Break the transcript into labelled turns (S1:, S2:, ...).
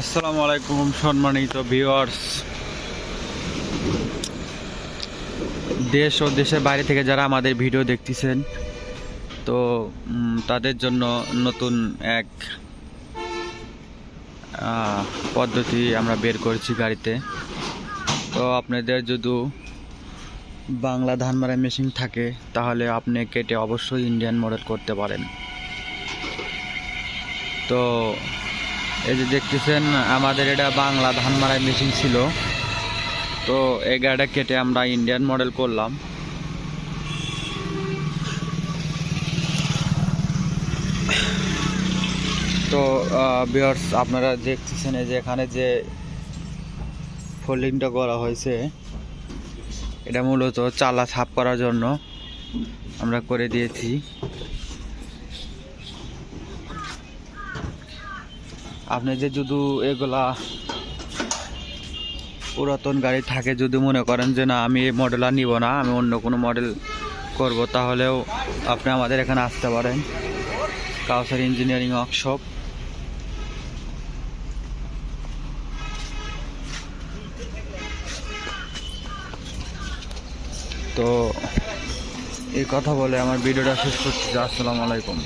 S1: আসসালামু আলাইকুম, সম্মানিত ভিউয়ার্স দেশ ও দেশের বাইরে থেকে যারা আমাদের ভিডিও দেখতেছেন, তো তাদের জন্য নতুন এক পদ্ধতি আমরা বের করেছি গাড়িতে। তো আপনাদের যদি বাংলা ধান মারা মেশিন থাকে, তাহলে আপনি কেটে অবশ্যই ইন্ডিয়ান মডেল করতে পারেন। তো এই যে দেখতেছেন, আমাদের এটা বাংলা ধান মারাই মেশিন ছিল। তো এই গাড়িটা কেটে আমরা ইন্ডিয়ান মডেল করলাম। তো বিয়ার্স আপনারা দেখতেছেন এই যে এখানে যে ফোল্ডিংটা করা হয়েছে, এটা মূলত চালা সাফ করার জন্য আমরা করে দিয়েছি। আপনি যে যদি এগুলা পুরাতন গাড়ি থাকে, যদি মনে করেন যে না, আমি এই মডেল আর নিব না, আমি অন্য কোনো মডেল করব, তাহলেও আপনি আমাদের এখানে আসতে পারেন। কাউসার ইঞ্জিনিয়ারিং ওয়ার্কশপ তো এই কথা বলে আমার ভিডিওটা শেষ করছি। আসসালামু আলাইকুম।